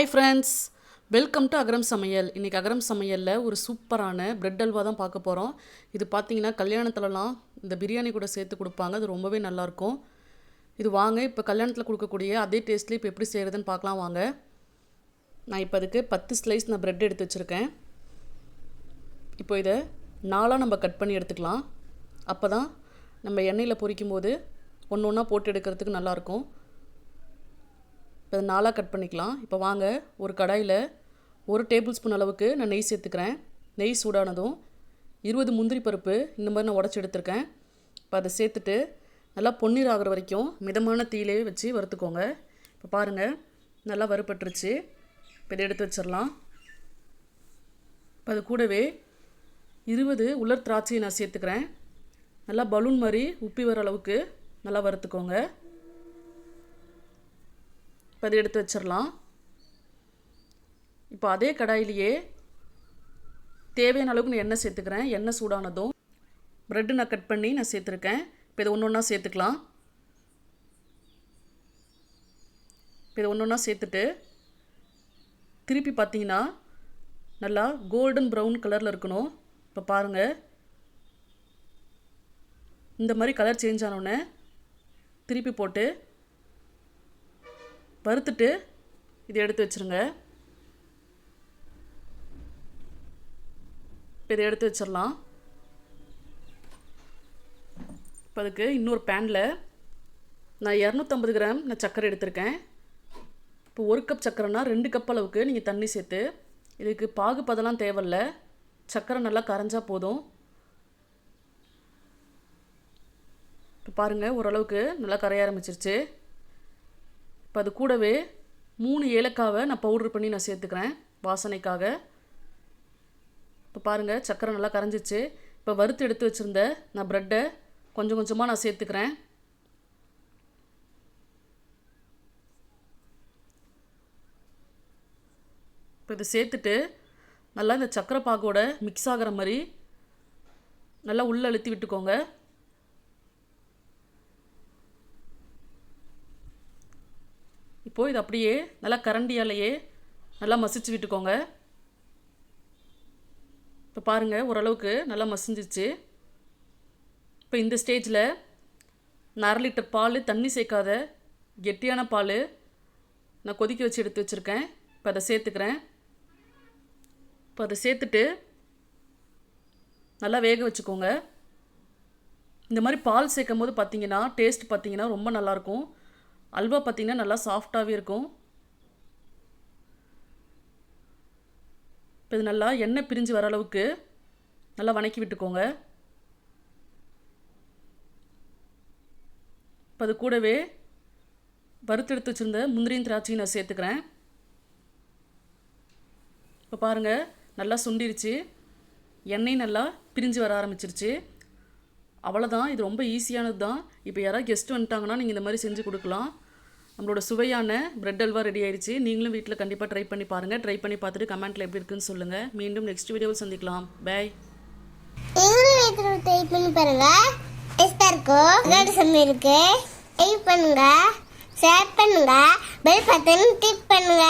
Hi friends welcome to Agaram Samayal இன்றைக்கி அகரம் சமையலில் ஒரு சூப்பரான பிரெட் அல்வா தான் பார்க்க போகிறோம் இது பார்த்திங்கன்னா கல்யாணத்துலலாம் இந்த பிரியாணி கூட சேர்த்து கொடுப்பாங்க. அது ரொம்பவே நல்லாயிருக்கும் இது வாங்க இப்போ கல்யாணத்தில் கொடுக்கக்கூடிய அதே டேஸ்ட்லேயே இப்போ எப்படி செய்கிறதுன்னு பார்க்கலாம் வாங்க. நான் இப்போ அதுக்கு பத்து ஸ்லைஸ் நான் பிரெட் எடுத்து வச்சுருக்கேன். இப்போ இதை நாளாக நம்ம கட் பண்ணி எடுத்துக்கலாம். அப்போ தான் நம்ம எண்ணெயில் பொரிக்கும் போது ஒன்று ஒன்றா போட்டு எடுக்கிறதுக்கு நல்லாயிருக்கும் இப்போ நாளாக நாலாக கட் பண்ணிக்கலாம். இப்போ வாங்க ஒரு கடாயில் ஒரு டேபிள் ஸ்பூன் அளவுக்கு நான் நெய் சேர்த்துக்கிறேன். நெய் சூடானதும் இருபது முந்திரி பருப்பு இந்த மாதிரி நான் உடச்சி எடுத்திருக்கேன். இப்போ அதை சேர்த்துட்டு நல்லா பொன்னீர் ஆகிற வரைக்கும் மிதமான தீயிலே வச்சு வறுத்துக்கோங்க. இப்போ பாருங்கள் நல்லா வறுப்பட்டுருச்சு இப்போ இதை எடுத்து வச்சிடலாம். இப்போ அது கூடவே இருபது உலர் திராட்சையை நான் சேர்த்துக்கிறேன். நல்லா பலூன் மாதிரி உப்பி வர அளவுக்கு நல்லா வறுத்துக்கோங்க. இப்போ அதை எடுத்து வச்சிடலாம் இப்போ அதே கடாயிலேயே தேவையான அளவுக்கு நான் எண்ணெய் சேர்த்துக்கிறேன். எண்ணெய் சூடானதும் ப்ரெட்டு நான் கட் பண்ணி நான் சேர்த்துருக்கேன். இப்போ இதை ஒன்று ஒன்றா சேர்த்துக்கலாம். இப்போ இதை ஒன்று ஒன்றா சேர்த்துட்டு திருப்பி பார்த்தீங்கன்னா நல்லா கோல்டன் ப்ரௌன் கலரில் இருக்கணும். இப்போ பாருங்கள் இந்த மாதிரி கலர் சேஞ்ச் ஆனோடனே திருப்பி போட்டு வறுத்துட்டு இதை எடுத்து வச்சுருங்க. இப்போ இதை எடுத்து வச்சிடலாம் இப்போ அதுக்கு இன்னொரு பேனில் நான் இரநூத்தம்பது கிராம் நான் சர்க்கரை எடுத்திருக்கேன். இப்போ ஒரு கப் சர்க்கரைனா ரெண்டு கப் அளவுக்கு நீங்கள் தண்ணி சேர்த்து இதுக்கு பாகு பதெல்லாம் தேவையில்ல. சர்க்கரை நல்லா கரைஞ்சால் போதும். இப்போ பாருங்கள் ஓரளவுக்கு நல்லா கரைய ஆரம்பிச்சிருச்சு. இப்போ அது கூடவே மூணு ஏலக்காவை நான் பவுட்ரு பண்ணி நான் சேர்த்துக்கிறேன் வாசனைக்காக. இப்போ பாருங்கள் சக்கரை நல்லா கரைஞ்சிச்சு. இப்போ வறுத்து எடுத்து வச்சுருந்த நான் ப்ரெட்டை கொஞ்சம் கொஞ்சமாக நான் சேர்த்துக்கிறேன். இப்போ இதை சேர்த்துட்டு நல்லா இந்த சக்கரை பாகோட மிக்ஸ் ஆகிற மாதிரி நல்லா உள்ளே அழுத்தி விட்டுக்கோங்க. இப்போது இது அப்படியே நல்லா கரண்டியாலேயே நல்லா மசிச்சு விட்டுக்கோங்க. இப்போ பாருங்கள் ஓரளவுக்கு நல்லா மசிஞ்சிச்சு. இப்போ இந்த ஸ்டேஜில் நான் அரை லிட்டர் பால் தண்ணி சேர்க்காத கெட்டியான பால் நான் கொதிக்க வச்சு எடுத்து வச்சுருக்கேன். இப்போ அதை சேர்த்துக்கிறேன். இப்போ அதை சேர்த்துட்டு நல்லா வேக வச்சுக்கோங்க. இந்த மாதிரி பால் சேர்க்கும் போது பார்த்தீங்கன்னா டேஸ்ட் பார்த்தீங்கன்னா ரொம்ப நல்லாயிருக்கும் அல்வா பார்த்திங்கன்னா நல்லா சாஃப்டாகவே இருக்கும். இப்போ இது நல்லா எண்ணெய் பிரிஞ்சு வர அளவுக்கு நல்லா வணக்கி விட்டுக்கோங்க. இப்போ அது கூடவே வறுத்து எடுத்து வச்சுருந்த முந்திரியும் திராட்சையும் நான் சேர்த்துக்கிறேன். இப்போ பாருங்கள் நல்லா சுண்டிருச்சு. எண்ணெய் நல்லா பிரிஞ்சு வர ஆரம்பிச்சிருச்சு. அவ்வளோதான் இது ரொம்ப ஈஸியானது தான் இப்போ யாராவது கெஸ்ட் வந்துட்டாங்கன்னா நீங்கள் இந்த மாதிரி செஞ்சு கொடுக்கலாம். நம்மளோட சுவையான பிரெட் அல்வா ரெடி ஆயிடுச்சு. நீங்களும் வீட்டில் கண்டிப்பாக ட்ரை பண்ணி பாருங்கள் ட்ரை பண்ணி பார்த்துட்டு கமெண்ட்டில் எப்படி இருக்குன்னு சொல்லுங்கள் மீண்டும் நெக்ஸ்ட் வீடியோவில் சந்திக்கலாம். பாய் ட்ரை பண்ணி பாருங்க? டேஸ்டாக இருக்கும் விளையாட்டு சமையல் இருக்கு. ட்ரை பண்ணுங்க. ஷேர் பண்ணுங்க. பெல் பட்டன் கிளிக் பண்ணுங்க.